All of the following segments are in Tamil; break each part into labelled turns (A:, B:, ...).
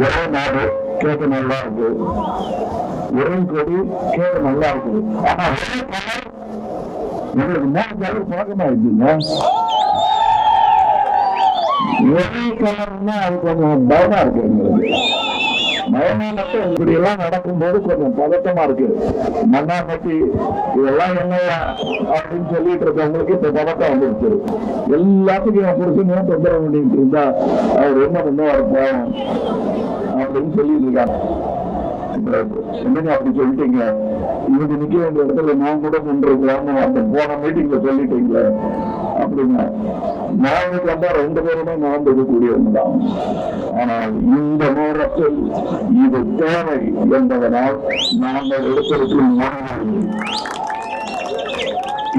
A: ஒரே நாடு கேட்க நல்லா இருக்கு. ஒரே கொடி கேட்க நல்லா இருக்கு. ஆனா ஒரே கலர் உங்களுக்கு மூணு கலர் பழக்கமா இருக்குங்க. ஒரே கலர்னா அது கொஞ்சம் பயமா இருக்கு எங்களுக்கு. பயமா மட்டும் இப்படி எல்லாம் நடக்கும்போது கொஞ்சம் பதட்டமா இருக்கு. மண்ணா பத்தி இதெல்லாம் என்னையா அப்படின்னு சொல்லிட்டு இருக்கவங்களுக்கு இப்ப பதட்டம் வந்துருச்சு எல்லாத்துக்கும் என் புருஷனையும் தொந்தரவு பண்ணிட்டு இருந்தா அவர் என்ன பண்ணுவார் போவோம். அப்படின்னு சொல்லிட்டு இருக்காங்க என்னங்க அப்படி சொல்லிட்டீங்க? இவங்க நிக்க வேண்டிய இடத்துல நான் கூட நின்றுருக்கலாம்னு அந்த போன மீட்டிங்ல சொல்லிட்டீங்களே. அப்படின்னா நான் கண்டா ரெண்டு பேருமே நடந்துக்கக்கூடியவங்க தான். ஆனால் இந்த நேரத்தில் இது தேவை என்பதனால் நாங்கள் எடுத்திருக்கும்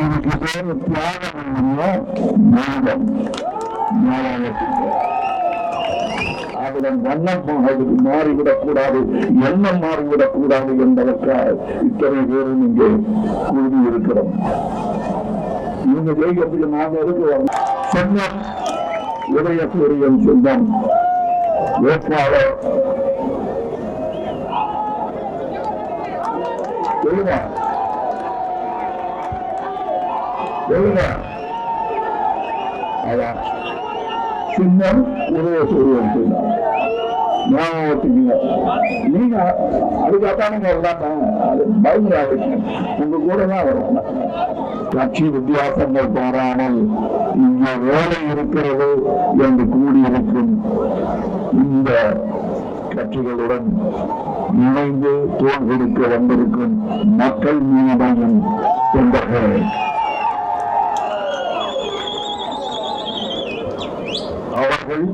A: இதுக்கு பேரு தியாகம் இல்லையா? ஞானம் ஞானத்துக்கு வண்ணம் மாறிவிடக் கூடாது எண்ணம் மாறிவிடக் கூடாது என்பதற்காக இத்தனை பேரும் இங்கே கூடி இருக்கிறோம் இவங்க ஜெயிக்கிறதுக்கு நாம இருக்கிறோம் சொந்தம் உதயசூரியன் சொந்தம் வேட்பாளர். சொல்லுங்க சொல்லுங்க அதான். சின்னம் உதயசூரியன் சொன்னார் ஞாபகம் வச்சுக்கீங்க நீங்க அதுக்காக நீங்க அது பயந்துடாதீங்க உங்க கூட தான் வரும். கட்சி வித்தியாசங்கள் பாராமல் இங்கே வேலை இருக்கிறது என்று கூடியிருக்கும் இந்த கட்சிகளுடன் இணைந்து தோல் கொடுக்க வந்திருக்கும் மக்கள் மீதாயும் தொண்டர்கள். அவர்கள்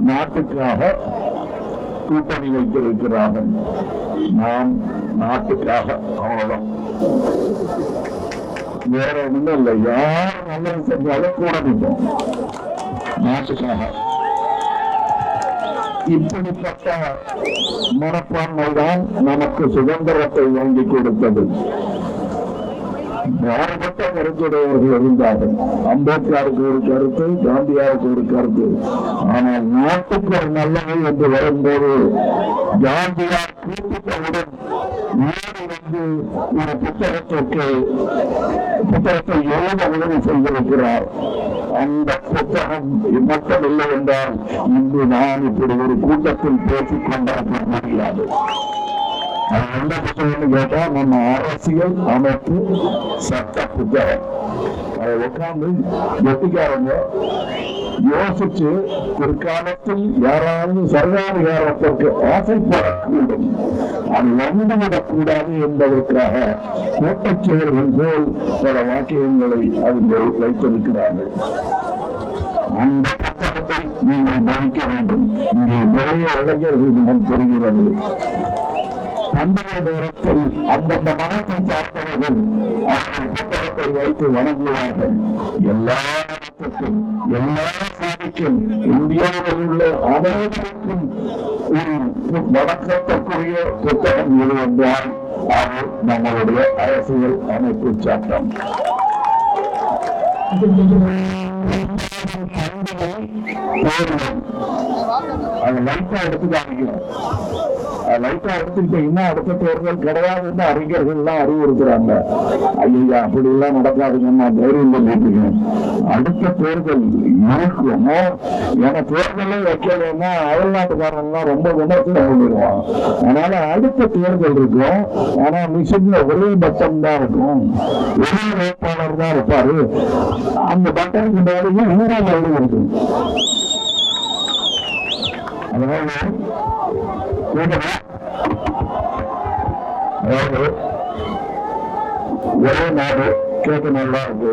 A: நாட்டுக்காக கூட்டணி வைத்திருக்கிறார்கள். நாம் நாட்டுக்காக அவ்வளவுதான். வேற ஒண்ணும் இல்லை. யார் நல்லது செஞ்சாலும் கூட நிற்போம். நாட்டுக்காக. இப்படிப்பட்ட மனப்பான்மைதான் நமக்கு சுதந்திரத்தை வாங்கி கொடுத்தது. மாறுபட்ட கருத்துடையவர்கள் இருந்தார்கள் அம்பேத்கருக்கு ஒரு கருத்து காந்தியாருக்கு ஒரு கருத்து. ஆனால் நாட்டுக்கு ஒரு நல்லவை என்று வரும்போது காந்தியார் கூப்பிட்டவுடன் வந்து ஒரு புத்தகத்திற்கு புத்தகத்தை எழுத உதவி செய்திருக்கிறார். அந்த புத்தகம் மட்டும் இல்லை என்றால் இன்று நான் இப்படி ஒரு கூட்டத்தில் பேசிக் கொண்டிருக்க முடியாது. அது என்ன புத்தகம்னு கேட்டா நம்ம அரசியல் அமைப்பு சட்ட புத்தகம் அதை உட்கார்ந்து வெட்டிக்காரங்க யோசிச்சு பிற்காலத்தில் யாராவது சர்வாதிகாரத்திற்கு ஆசைப்படக்கூடும் அது வந்துவிடக்கூடாது என்பதற்காக கோட்டச்செயல்கள் போல் பல வாக்கியங்களை அதில் வைத்திருக்கிறார்கள் அந்த புத்தகத்தை நீங்கள் படிக்க வேண்டும் இங்கே நிறைய இளைஞர்கள் முகம் தெரிகிறது பண்டைய நேரத்தில் அந்தந்த மனத்தை சார்ந்தவர்கள் அவர்கள் புத்தகத்தை வைத்து வணங்குவார்கள். எல்லா மதத்துக்கும் எல்லா சாதிக்கும் இந்தியாவில் உள்ள அனைவருக்கும் ஒரு வணக்கத்திற்குரிய புத்தகம் எது என்றால் அது நம்மளுடைய அரசியல் அமைப்பு சட்டம். அதை லைட்டா எடுத்து காமிக்கணும் அது லைட்டா இன்னும் அடுத்த தேர்தல் கிடையாதுன்னு அறிஞர்கள் எல்லாம் அறிவுறுத்துறாங்க. ஐயா அப்படி எல்லாம் நடக்காதுங்கன்னு நான் தைரியம் பண்ணிட்டு அடுத்த தேர்தல் இருக்கும் ஏன்னா தேர்தலே வைக்கலன்னா அயல்நாட்டுக்காரன் எல்லாம் ரொம்ப விமர்சனம் பண்ணிடுவான். அதனால அடுத்த தேர்தல் இருக்கும். ஆனா மிஷின்ல ஒரே பட்டம் தான் இருக்கும். ஒரே வேட்பாளர் தான் இருப்பாரு. அந்த பட்டனுக்கு மேலேயும் இன்னும் எழுதி இருக்கும் அதனால கூட்டமா அதாவது ஒரே நாடு கேட்க நல்லா இருக்கு.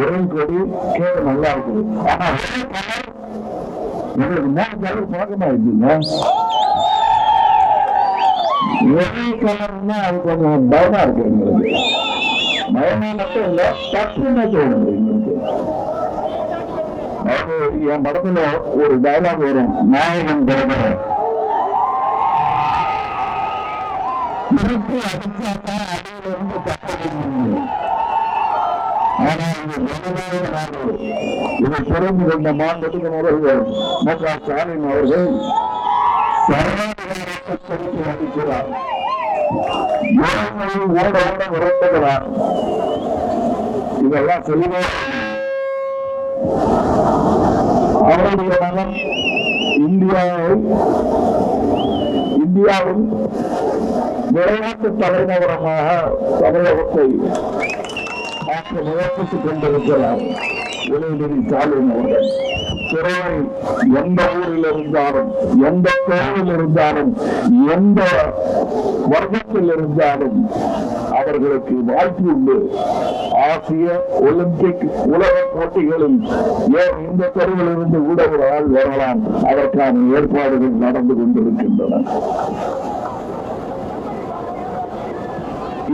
A: ஒரே கொடி கேட்க நல்லா இருக்குது ஆனா ஒரே கலர் உங்களுக்கு மூணு கலர் பழக்கமா ஒரே கலர்னா அது கொஞ்சம் பயமா இருக்கு எங்களுக்கு. பயமா மட்டும் இல்ல தப்புன்னு தோணுது எங்களுக்கு. அதாவது என் படத்துல ஒரு டைலாக் வரும். நாயகன் பிறகு திருப்பி அடிச்சாத்தான் அடியிலிருந்து ஆனால் இது ஜனநாயக நாடு. இதை புரிந்து கொண்ட மாண்புமிகு முதல்வர் மு க ஸ்டாலின் அவர்கள் விரட்டுகிறார் இதெல்லாம் செய்வே அவருடைய மகன் இந்தியாவை இந்தியாவின் விளையாட்டு தலைநகரமாக தமிழகத்தை மாற்ற முயற்சித்துக் கொண்டிருக்கிறார் உதயநிதி ஸ்டாலின் அவர்கள். எந்த ஊரில் இருந்தாலும் எந்த கோவில் இருந்தாலும் எந்த வர்க்கத்தில் இருந்தாலும் அவர்களுக்கு வாய்ப்பு உண்டு. ஆசிய ஒலிம்பிக் உலக போட்டிகளில் ஏன் இந்த தெருவில் இருந்து கூட ஒரு ஆள் வரலாம்? அதற்கான ஏற்பாடுகள் நடந்து கொண்டிருக்கின்றன.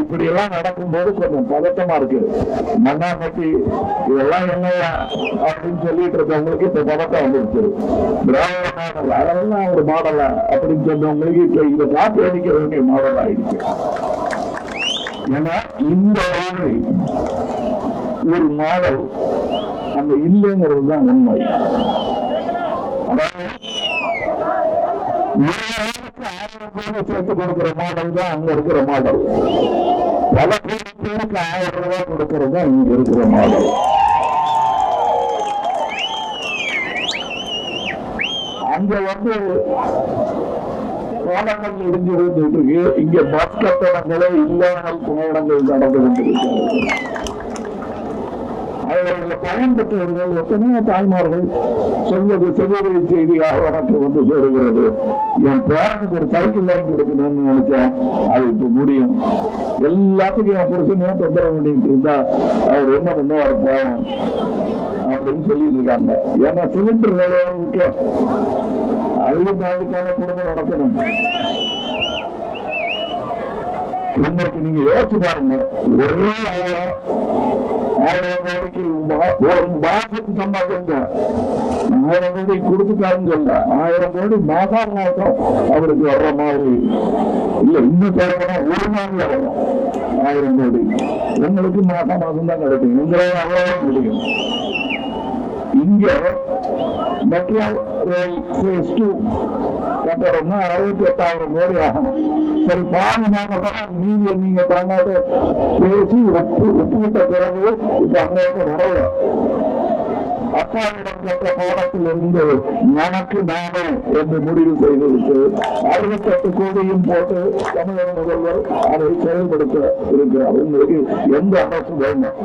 A: இப்படி எல்லாம் நடக்கும்போது கொஞ்சம் பதட்டமா இருக்கு. மண்ணா பத்தி இதெல்லாம் என்னையா? அப்படின்னு சொல்லிட்டு இருக்கவங்களுக்கு இப்ப பதட்டம் வந்துருச்சு. திராவிட மாடல் அதெல்லாம் ஒரு மாடலா? அப்படின்னு சொன்னவங்களுக்கு இப்ப இதை காப்பி அடிக்க வேண்டிய மாடல் ஆயிடுச்சு ஏன்னா இந்த ஒரு மாடல் அங்க இல்லைங்கிறது தான் உண்மை. அதாவது ஆயிரம் பேர் சேர்த்து கொடுக்கிற மாடல் தான் அங்க இருக்கிற மாடல். பல கோடி பேருக்கு ஆயிரம் ரூபாய் கொடுக்கிறது தான் இங்க இருக்கிற மாடல். அங்க வந்து பாலங்கள் இடிஞ்சு இருக்கு இங்க பஸ் கட்டணங்களே இல்லாமல் புகையிடங்கள் நடந்து கொண்டிருக்கிறது. அவர்கள் பயன் பெற்றவர்கள் எத்தனையோ தாய்மார்கள் சொல்வது செவ்வதை செய்தியாக எனக்கு வந்து சேருகிறது. என் பேரனுக்கு ஒரு சைக்கிள் வாங்கி கொடுக்கணும்னு நினைச்சேன். அது இப்ப முடியும். எல்லாத்துக்கும் என் புருஷனே தொந்தரவு பண்ணிட்டு இருந்தா அவர் என்ன பண்ணுவார் பாவம் அப்படின்னு சொல்லிட்டு இருக்காங்க. ஏன்னா சிலிண்டர் வேலையாக முக்கியம். அதுவும் அதுக்கான குடும்பம் நடக்கணும் இன்னைக்கு நீங்க யோசிச்சு பாருங்க. ஒரே ஆயிரம் ஆயிரம் கோடிக்கு மா- ஒரு மாசத்துக்கு சம்பாதிங்க. ஆயிரம் கோடி கொடுத்துட்டாருன்னு சொல்ல. ஆயிரம் கோடி மாசம் மாசம் அவருக்கு வர்ற மாதிரி. இல்ல இன்னும் சொல்லணும் ஒரு நாள்ல வரும் ஆயிரம் கோடி. உங்களுக்கு மாசம் மாசம் தான் கிடைக்கும். உங்களால அவ்வளவு முடியும். இங்க மெட்ரோ ரயில் ஃபேஸ் டூ கட்டணும்னா அறுபத்தி எட்டாயிரம் கோடி ஆகும். சரி பாருங்க நாங்க நீங்க நீங்க தாங்காத பேசி ஒப்பு ஒப்புவிட்ட பிறகு இப்ப அங்க இருந்து வரல. அப்பாவிடம் கேட்ட பாடத்தில் இருந்து எனக்கு நானே என்று முடிவு செய்துவிட்டு அறுபத்தி எட்டு கோடியும் போட்டு தமிழக முதல்வர் அதை செயல்படுத்த இருக்கிறார். உங்களுக்கு எந்த அரசு வேணும்?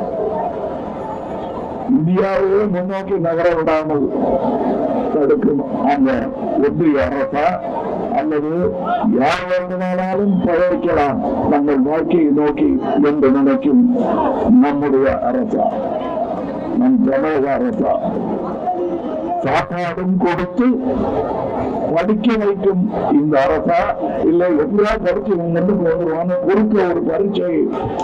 A: இந்தியாவையே முன்னோக்கி நகர விடாமல் தடுக்கும் அந்த ஒன்றிய அரசா? அல்லது யார் வேண்டுமானாலும் பழைக்கலாம் தங்கள் வாழ்க்கையை நோக்கி என்று நினைக்கும் நம்முடைய அரசா. நம் தமிழக அரசா. சாப்பாடும் கொடுத்து படிக்க வைக்கும் இந்த அரசா? இல்லை எப்படியா படிச்சு முன்னுக்கு வந்துருவான்னு கொடுக்க ஒரு பரீட்சை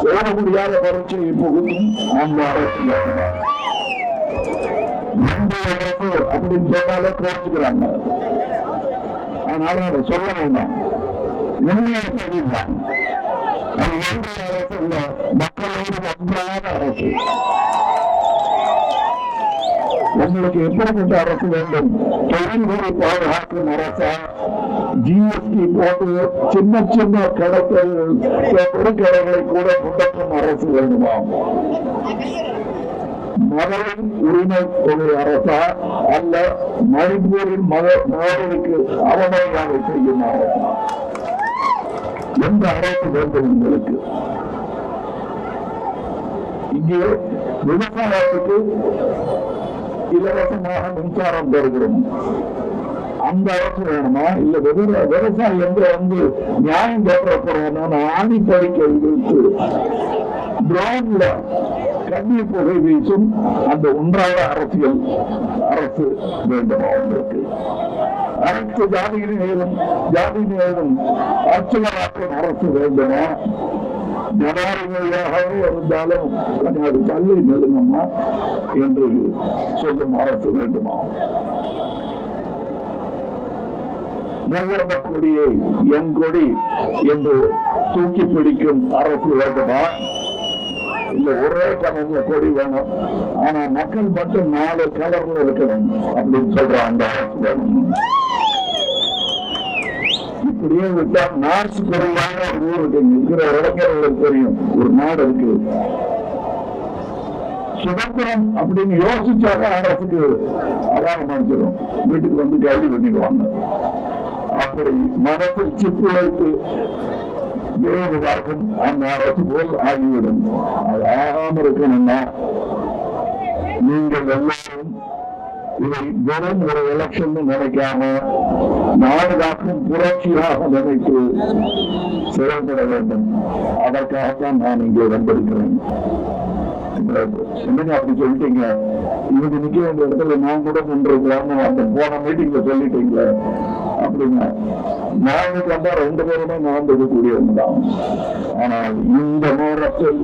A: எழுத முடியாத பரீட்சையை புகுத்தும் அந்த அரசு. அப்படின்னு சொன்னாலே கோச்சுக்கிறாங்க அதனால அதை சொல்ல வேண்டாம். உண்மையை சொல்லிடலாம். அது இந்திய அரசு இல்ல மக்களோடு ஒன்றான அரசு? உங்களுக்கு எப்படிப்பட்ட அரசு வேண்டும்? தொழில்களை பாதுகாக்கும் அரசா? ஜிஎஸ்டி போட்டு சின்ன சின்ன கடைகள் பெருக்கடைகளை கூட முடக்கும் அரசு வேண்டுமா? மகளின் உரிமை கொள்கை அரசா அல்ல மணிப்பூரின் மக மகளிருக்கு அவமரியாதை செய்யும் அரசா எந்த அரசு வேண்டும் உங்களுக்கு? இங்கே விவசாயத்துக்கு இலவசமாக மின்சாரம் பெறுகிறோம் அந்த அரசு வேணுமா? இல்ல விவ- விவசாயி எங்க வந்து நியாயம் கேட்கிற ஆணி பறிக்க கண்ணீர் புகை வீசும் அந்த ஒன்றாக அரசியல் அரசு வேண்டுமா ஜாதியின் அனைத்து ஜாதி ஜாதியினரும் ஆட்சியராக்கும் அரசு வேண்டுமா? ஜனாதிபதியாகவே இருந்தாலும் அது தள்ளி நெருங்கம்மா என்று சொல்லும் அரசு வேண்டுமா? நகர்ந்த கொடியை என் கொடி என்று தூக்கி பிடிக்கும் அரசு வேண்டுமா? இல்ல ஒரே கலர்ல கொடி வேணும். ஆனா மக்கள் மட்டும் நாலு கலர்ல இருக்கணும் அப்படின்னு சொல்ற அந்த அரசு வேணும். இப்படியே விட்டா நார்த் பொருளான ஒரு ஊர் இருக்கிற இளைஞர்களுக்கு தெரியும். ஒரு நாடு இருக்கு. சுதந்திரம் அப்படின்னு யோசிச்சாக்க அரசுக்கு அலாரம் அடிச்சிடும் வீட்டுக்கு வந்து கைது பண்ணிடுவாங்க அப்படி மனத்தில் சிப்பு வைத்து வேறுவாக்கும் அந்த அரசு போல் ஆகிவிடும் அது ஆகாம இருக்கணும்னா நீங்கள் எல்லாரும் இதை வெறும் ஒரு எலெக்ஷன் நினைக்காம நாடு காக்கும் புரட்சியாக நினைத்து செயல்பட வேண்டும் அதற்காகத்தான் நான் இங்கே வந்திருக்கிறேன் என்னங்க அப்படி சொல்லிட்டீங்க இவங்க நிக்க வேண்டிய இடத்துல நான் கூட நின்றுருக்கலாம்னு அந்த போன மீட்டிங்ல சொல்லிட்டீங்களே அப்படின்னா நாங்க ரெண்டு பேருமே நடந்துக்கக்கூடியவங்க தான் ஆனால் இந்த நேரத்தில்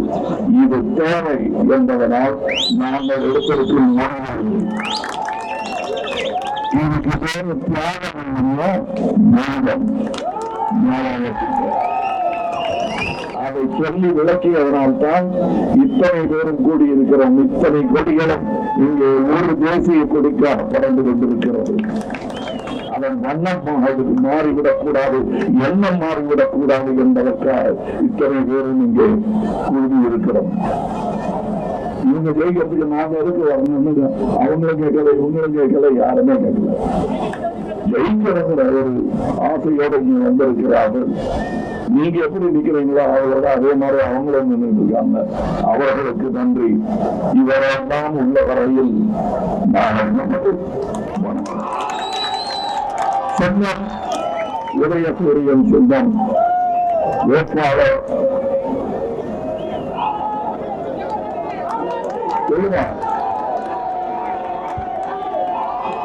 A: இது தேவை என்பதனால் நாங்கள் எடுத்திருக்கும் முடிவு. இதுக்கு பேரு தியாகம் இல்லையா? அதை சொல்லி விளக்கியதனால்தான் இத்தனை பேரும் கூடியிருக்கிறோம். இத்தனை கொடிகளும் இங்கே ஒரு தேசிய கொடிக்காக பறந்து கொண்டிருக்கிறது. அதன் வண்ணம் மாறி மாறிவிடக் கூடாது எண்ணம் மாறிவிடக் கூடாது என்பதற்காக இத்தனை பேரும் இங்கே கூடியிருக்கிறோம் இவங்க ஜெயிக்கிறதுக்கு நாங்க எதுக்கு வரணும்னு அவங்களும் கேட்கல இவங்களும் கேட்கல யாருமே கேட்கல. ஜெயிக்கிறங்கிற ஒரு ஆசையோட இங்க வந்திருக்கிறார்கள். நீங்க எப்படி நிக்கிறீங்களோ அவரோட அதே மாதிரி அவங்களும் நின்றுட்டு அவர்களுக்கு நன்றி. இவரெல்லாம் உள்ள வரையில் நான் வணக்கம் சென்னம் உதயசூரியன் செல்வம் வேட்பாளர். சொல்லுங்க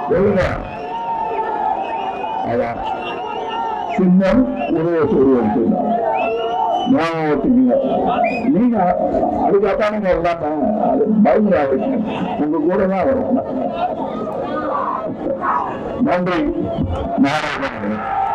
A: சொல்லுங்க அதான். சின்னம் உதயசூரியன் சின்னம் ஞாபகம் வச்சுக்கீங்க நீங்க அதுக்காக நீங்க வரலாம் அது பயந்துடாதீங்க உங்க கூட தான் வரும். நன்றி. நாராயணன்.